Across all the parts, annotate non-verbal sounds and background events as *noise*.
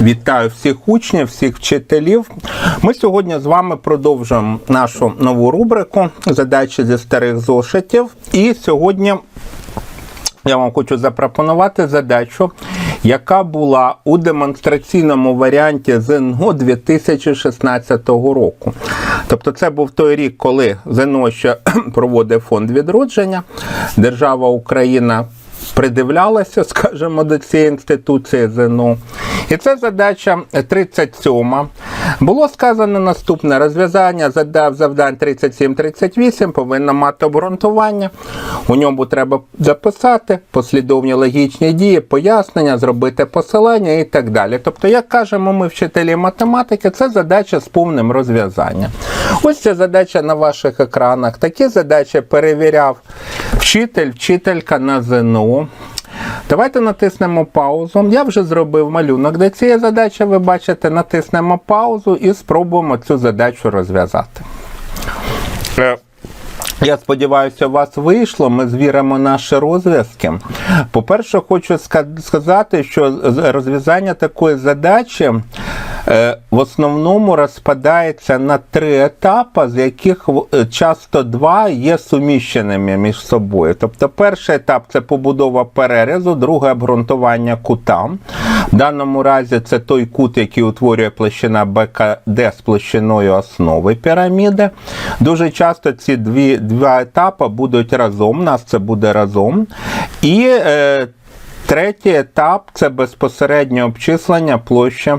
Вітаю всіх учнів, всіх вчителів. Ми сьогодні з вами продовжуємо нашу нову рубрику задачі зі старих зошитів. І сьогодні я вам хочу запропонувати задачу, яка була у демонстраційному варіанті ЗНО 2016 року. Тобто, це був той рік, коли ЗНО ще *clears throat* проводив фонд відродження. Держава Україна придивлялася, *laughs* скажімо, до цієї інституції ЗНО. І це задача 37. Було сказано наступне: розв'язання задав завдань 37-38 повинно мати обґрунтування. У ньому треба записати послідовні логічні дії, пояснення, зробити посилання і так далі. Тобто, як кажемо ми, вчителі математики, це задача з повним розв'язанням. Ось ця задача на ваших екранах. Такі задачі перевіряв вчитель, вчителька на ЗНО. Давайте натиснемо паузу. Я вже зробив малюнок де цієї задачі. Ви бачите, натиснемо паузу і спробуємо цю задачу розв'язати. Е, Я сподіваюся, у вас вийшло. Ми звіримо наші розв'язки. По-перше, хочу сказати, що розв'язання такої задачі в основному розпадається на три етапи, з яких е, часто два є суміщеними між собою. Тобто, перший етап це побудова перерізу, другий обґрунтування кута. В даному разі це той кут, який утворює площина БКД з площиною основи піраміди. Дуже часто ці дві, два етапи будуть разом. У нас це буде разом. І е, Третій етап це безпосереднє обчислення площі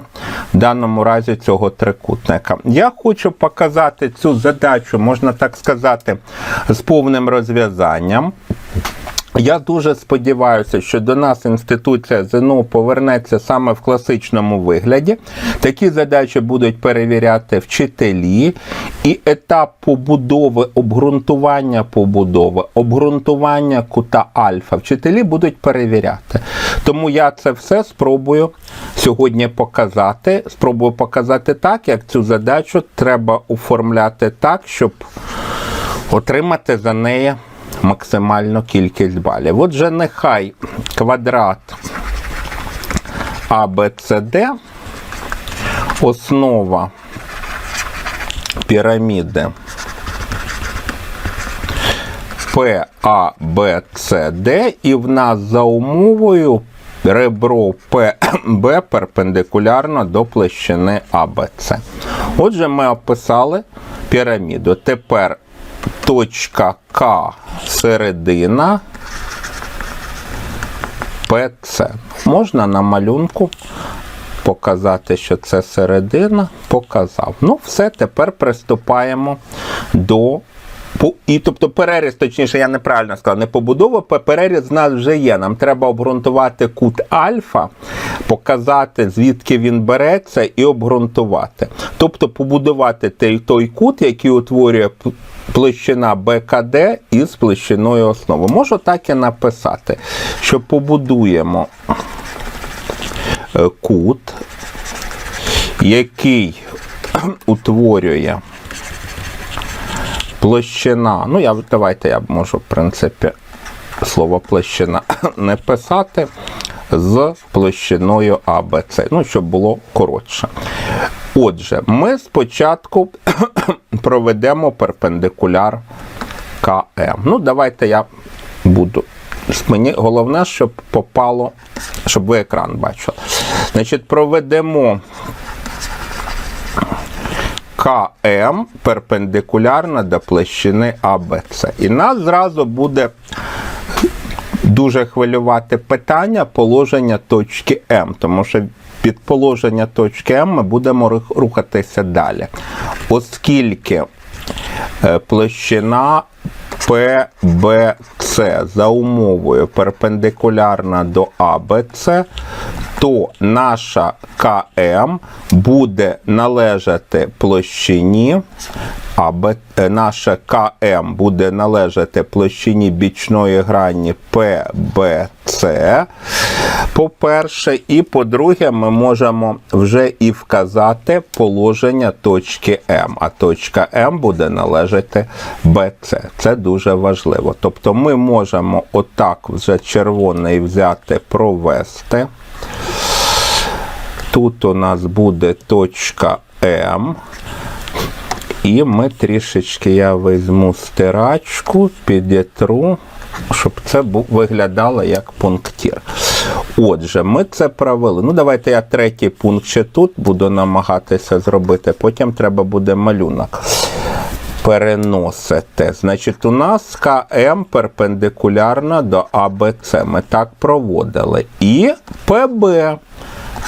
в даному разі цього трикутника. Я хочу показати цю задачу, можна так сказати, з повним розв'язанням. Я дуже сподіваюся, що до нас інституція ЗНО повернеться саме в класичному вигляді. Такі задачі будуть перевіряти вчителі, і етап побудови, обґрунтування побудови, обґрунтування кута альфа вчителі будуть перевіряти. Тому я це все спробую сьогодні показати. Спробую показати так, як цю задачу треба оформляти так, щоб отримати за неї максимальну кількість балів. Отже, нехай квадрат ABCD, основа піраміди PABCD, і в нас за умовою ребро PB перпендикулярно до площини ABC. Отже, ми описали піраміду. Тепер точка К середина ПЦ. Можна на малюнку показати, що це середина. Показав. Ну, все, тепер приступаємо до. І тобто переріз, точніше, я неправильно сказав, не побудова, переріз в нас вже є. Нам треба обґрунтувати кут альфа, показати, звідки він береться, і обґрунтувати. Тобто побудувати той, той кут, який утворює площина БКД із площиною основи. Можу так і написати, що побудуємо е, кут, який *clears throat* утворює площина. Ну, я, давайте я можу, в принципі, слово площина *coughs* не писати з площиною АБЦ. Ну, щоб було коротше. Отже, ми спочатку *coughs* проведемо перпендикуляр КМ. Ну, давайте я буду. Мені головне, щоб попало, щоб ви екран бачили. Значить, проведемо КМ перпендикулярно до площини АБЦ. І нас зразу буде дуже хвилювати питання положення точки М, тому що під положення точки М ми будемо рухатися далі. Оскільки е, площина PBC за умовою перпендикулярна до ABC, то наша КМ буде належати площині, а е, наша КМ буде належати площині бічної грані PBC, по-перше, і по-друге, ми можемо вже і вказати положення точки М, а точка М буде належати BC. Це дуже важливо. Тобто ми можемо отак вже червоний взяти, провести. Тут у нас буде точка М. І ми трішечки я візьму стирачку, підітру, щоб це виглядало як пунктір. Отже, ми це провели. Ну, давайте я третій пункт ще тут буду намагатися зробити. Потім треба буде малюнок переносити. Значить, у нас КМ перпендикулярна до АБЦ. Ми так проводили. І ПБ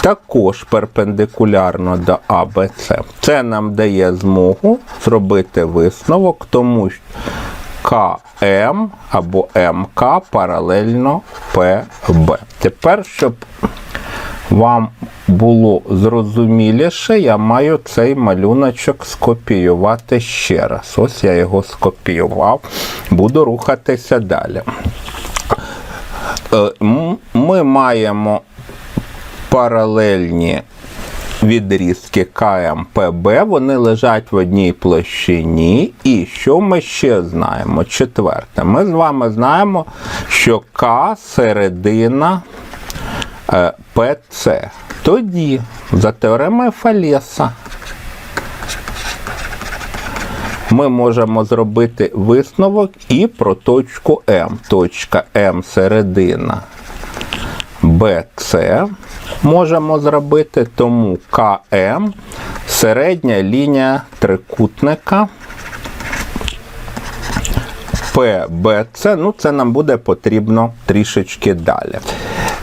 також перпендикулярно до АБЦ. Це нам дає змогу зробити висновок, тому що КМ або МК паралельно ПБ. Тепер, щоб вам було зрозуміліше, я маю цей малюночок скопіювати ще раз. Ось я його скопіював. Буду рухатися далі. Е, Ми маємо паралельні відрізки КМПБ, вони лежать в одній площині. І що ми ще знаємо? Четверте, ми з вами знаємо, що К середина е, ПЦ. Тоді, за теоремою Фалеса, ми можемо зробити висновок і про точку М. Точка М середина BC можемо зробити, тому КМ середня лінія трикутника. PBC, ну це нам буде потрібно трішечки далі.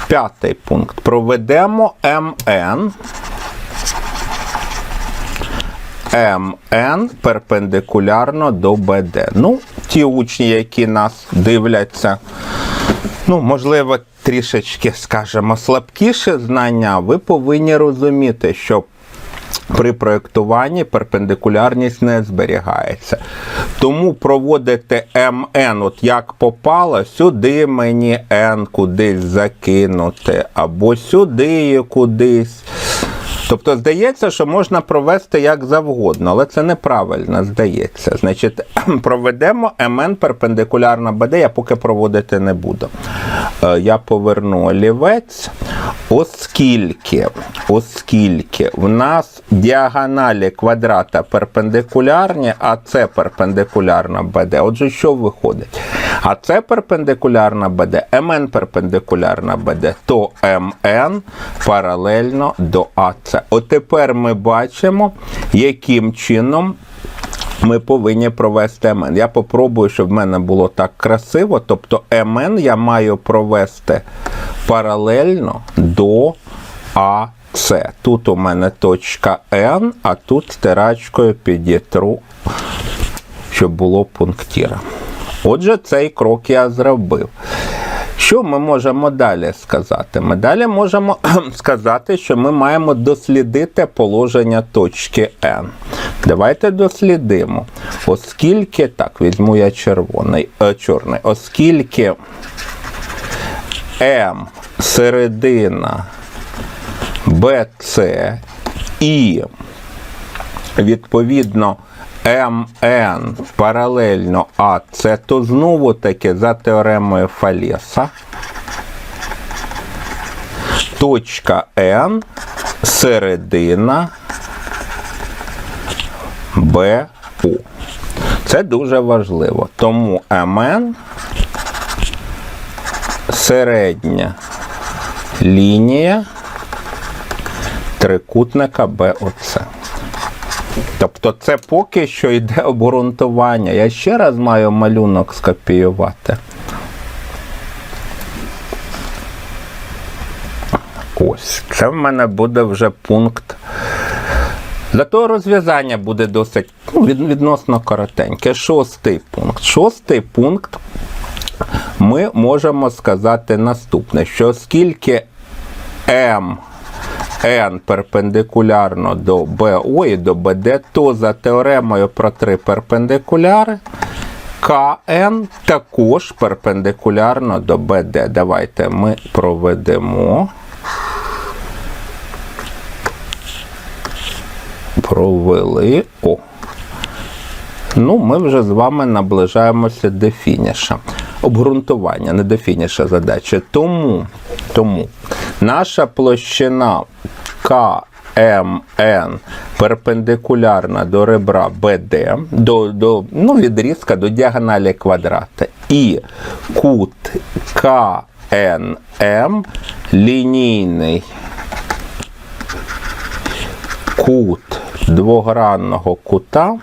П'ятий пункт. Проведемо МН. МН перпендикулярно до БД. Ну, ті учні, які нас дивляться, ну, можливо, трішечки, скажімо, слабкіше знання, ви повинні розуміти, що при проєктуванні перпендикулярність не зберігається. Тому проводити МН, от як попало, сюди мені N кудись закинути, або сюди кудись. Тобто здається, що можна провести як завгодно, але це неправильно здається. Значить, *clears throat* проведемо МН перпендикулярно БД, я поки проводити не буду. Е, Я поверну олівець, оскільки, оскільки в нас діагоналі квадрата перпендикулярні, а це перпендикулярна БД. Отже, що виходить? А це перпендикулярна БД, МН перпендикулярна БД, то МН паралельно до АЦ. От тепер ми бачимо, яким чином ми повинні провести МН. Я попробую, щоб в мене було так красиво. Тобто МН я маю провести паралельно до АЦ. Тут у мене точка N, а тут стирачкою підітру, щоб було пунктіра. Отже, цей крок я зробив. Що ми можемо далі сказати? Ми далі можемо *clears throat* сказати, що ми маємо дослідити положення точки N. Давайте дослідимо. Оскільки, так, візьму я червоний, е, чорний, оскільки М середина BC і відповідно МН паралельно АЦ, то знову таки за теоремою Фалеса точка N середина БУ. Це дуже важливо. Тому МН середня лінія трикутника БОЦ. Тобто це поки що йде обґрунтування. Я ще раз маю малюнок скопіювати. Ось, це в мене буде вже пункт. Зато розв'язання буде досить ну, від- відносно коротеньке. Шостий пункт. Шостий пункт ми можемо сказати наступне: що оскільки М N перпендикулярно до BO і до BD, то за теоремою про три перпендикуляри КН також перпендикулярно до BD. Давайте ми проведемо. Провели. О. Ну, ми вже з вами наближаємося до фініша. Обґрунтування, не до фініша задачі. Тому, тому наша площина КМН перпендикулярна до ребра БД, до, до ну, відрізка до діагоналі квадрата. І кут КНМ лінійний кут двогранного кута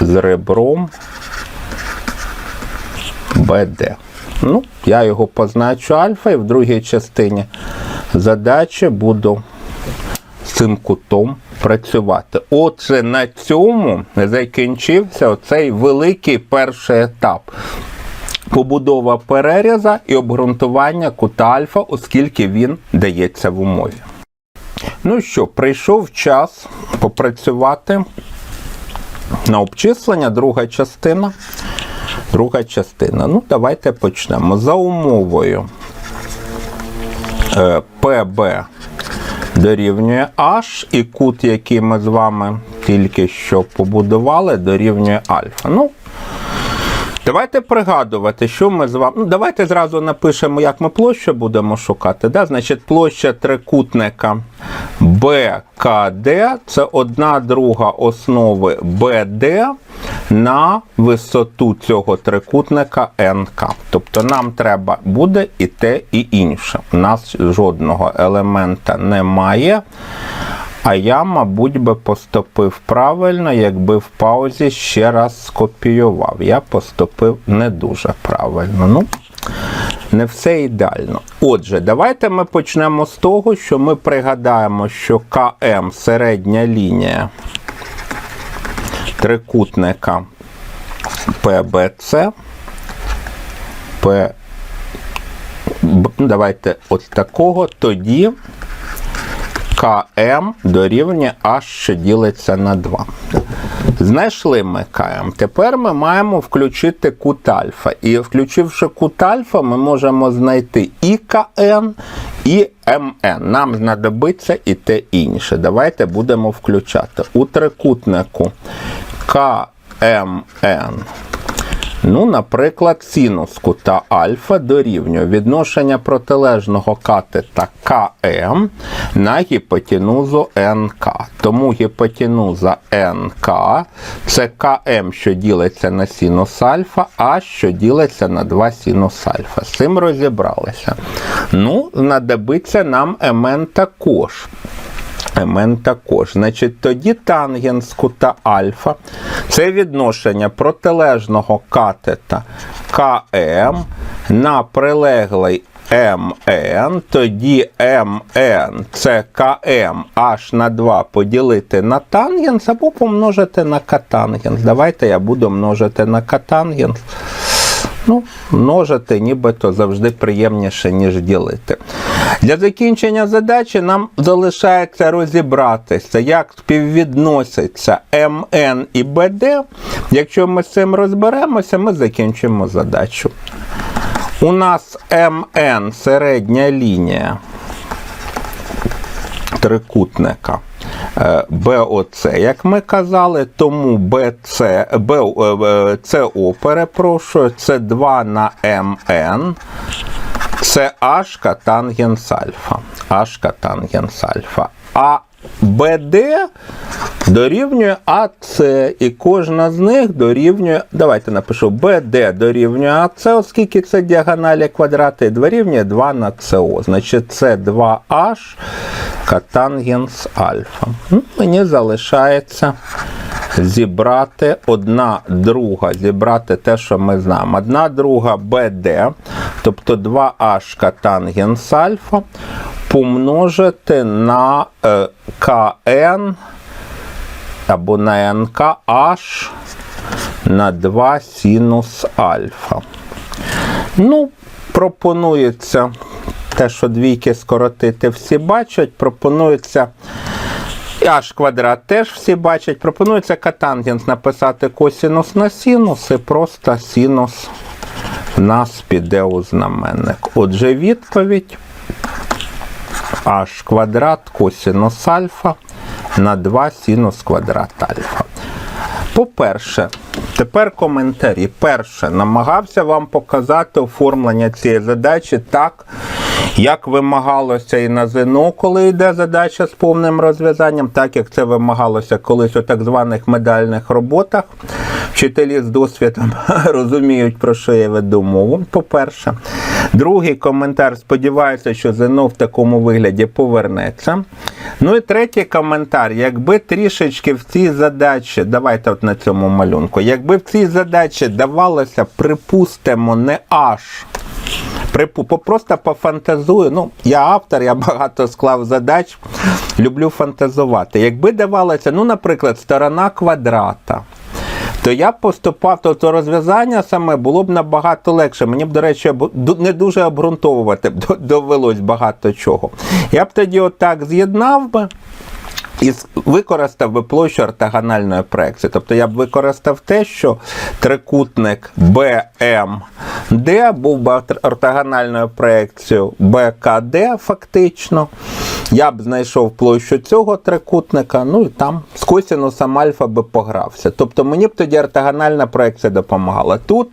з ребром БД. Ну, я його позначу альфа і в другій частині задачі буду з цим кутом працювати. Отже, на цьому закінчився оцей великий перший етап. Побудова переріза і обґрунтування кута альфа, оскільки він дається в умові. Ну що, прийшов час попрацювати на обчислення, друга частина. Друга частина. Ну, давайте почнемо. За умовою е, ПБ дорівнює H, і кут, який ми з вами тільки що побудували, дорівнює альфа. Ну, Давайте пригадувати, що ми з вами. Ну, давайте зразу напишемо, як ми площу будемо шукати. Да? Значить, площа трикутника БКД це одна друга основи БД на висоту цього трикутника НК. Тобто нам треба буде і те, і інше. У нас жодного елемента немає. А я, мабуть, би поступив правильно, якби в паузі ще раз скопіював. Я поступив не дуже правильно. Ну, не все ідеально. Отже, давайте ми почнемо з того, що ми пригадаємо, що КМ середня лінія трикутника ПБЦ. П... Давайте ось такого. Тоді КМ дорівнює H, що ділиться на 2. Знайшли ми КМ. Тепер ми маємо включити кут альфа. І включивши кут альфа, ми можемо знайти і КН, і МН. Нам знадобиться і те інше. Давайте будемо включати. У трикутнику КМН. Ну, наприклад, синус кута альфа дорівнює відношення протилежного катета КМ на гіпотенузу НК. Тому гіпотенуза НК це КМ, що ділиться на синус альфа, а що ділиться на 2 синус альфа. З цим розібралися. Ну, знадобиться нам МН також. МН також. Значить, тоді тангенс кута альфа це відношення протилежного катета КМ на прилеглий МН, тоді МН це КМ аж на 2 поділити на тангенс або помножити на катангенс. Давайте я буду множити на катангенс. Ну, множити нібито завжди приємніше, ніж ділити. Для закінчення задачі нам залишається розібратися, як співвідносяться МН і БД. Якщо ми з цим розберемося, ми закінчимо задачу. У нас МН середня лінія трикутника. е, БОЦ, як ми казали, тому БЦ, Б, е, перепрошую, це 2 на МН, це H тангенс альфа. H тангенс альфа. А БД дорівнює АЦ, і кожна з них дорівнює, давайте напишу, БД дорівнює АЦ, оскільки це діагоналі квадрати, дорівнює 2 на СО. Значить, це 2H катангенс альфа. Ну, Мені залишається зібрати одна друга, зібрати те, що ми знаємо. Одна друга БД, тобто 2H катангенс альфа, помножити на е, КН або на НК H на 2 синус альфа. Ну, пропонується те, що двійки скоротити всі бачать, пропонується. І H квадрат теж всі бачать. Пропонується катангенс написати косінус на синус і просто синус нас піде у знаменник. Отже, відповідь h квадрат косінус альфа на 2 синус квадрат альфа. По-перше, тепер коментарі. Перше, намагався вам показати оформлення цієї задачі так, як вимагалося і на ЗНО, коли йде задача з повним розв'язанням, так як це вимагалося колись у так званих медальних роботах. Вчителі з досвідом *laughs* розуміють, про що я веду мову. По-перше, другий коментар. Сподіваюся, що ЗНО в такому вигляді повернеться. Ну і третій коментар. Якби трішечки в цій задачі, давайте от на цьому малюнку, якби в цій задачі давалося, припустимо, не аж. Просто пофантазую. Ну, я автор, я багато склав задач, люблю фантазувати. Якби давалося, ну, наприклад, сторона квадрата. То я б поступав, то, то розв'язання саме було б набагато легше. Мені б, до речі, не дуже обґрунтовувати довелось багато чого. Я б тоді отак з'єднав би. І використав би площу ортогональної проекції. Тобто я б використав те, що трикутник BMD був би ортогональною проекцією BKD фактично. Я б знайшов площу цього трикутника, ну і там з косінусом альфа би погрався. Тобто мені б тоді ортогональна проекція допомагала. Тут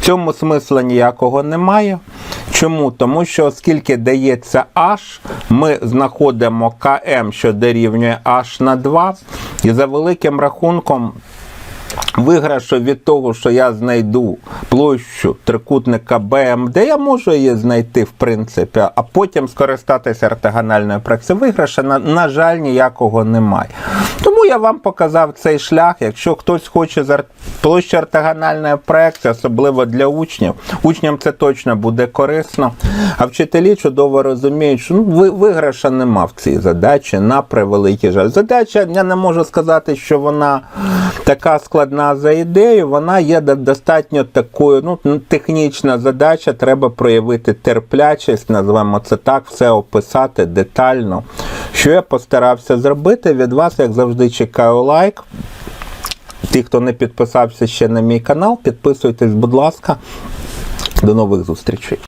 в цьому смисла ніякого немає. Чому? Тому що оскільки дається H, ми знаходимо КМ, що дорівнює H на 2, і за великим рахунком виграшу від того, що я знайду площу трикутника БМД, я можу її знайти, в принципі, а потім скористатися ортогональною проекцією. Виграша, на, на жаль, ніякого немає. Тому я вам показав цей шлях. Якщо хтось хоче з площі ортогональної проекції, особливо для учнів, учням це точно буде корисно. А вчителі чудово розуміють, що ну, виграша нема в цій задачі на превеликий жаль. Задача, я не можу сказати, що вона така складна за ідею, вона є достатньо такою, ну, технічна задача, треба проявити терплячість, назвемо це так, все описати детально. Що я постарався зробити від вас, як завжди, чекаю лайк. Ті, хто не підписався ще на мій канал, підписуйтесь, будь ласка. До нових зустрічей.